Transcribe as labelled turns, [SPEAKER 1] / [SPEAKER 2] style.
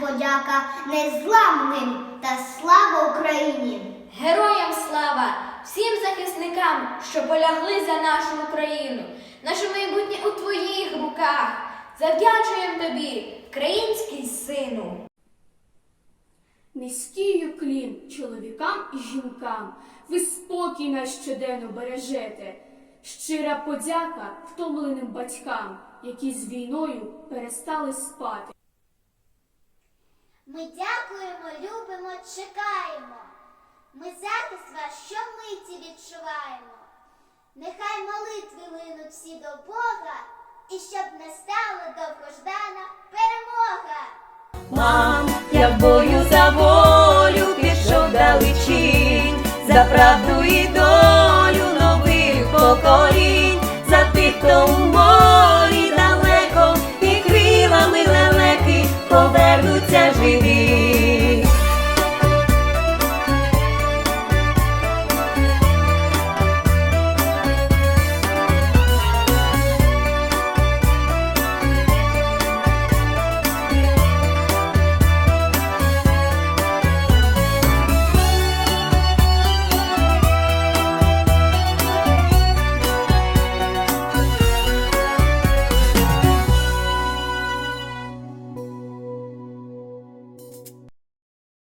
[SPEAKER 1] козака незламним та слава Україні!
[SPEAKER 2] Героям слава! Всім захисникам, що полягли за нашу Україну. Наше майбутнє у твоїх руках. Завдячуємо тобі, український сину.
[SPEAKER 3] Низький уклін чоловікам і жінкам, ви спокій наш щоденно бережете. Щира подяка втомленим батькам, які з війною перестали спати.
[SPEAKER 4] Ми дякуємо, любимо, чекаємо. Ми захист ваш щомиті відчуваємо. Нехай молитви линуть всі до Бога, і щоб настала довгождана перемога.
[SPEAKER 5] Мам, я бою за волю пішов далечінь, за правду і долю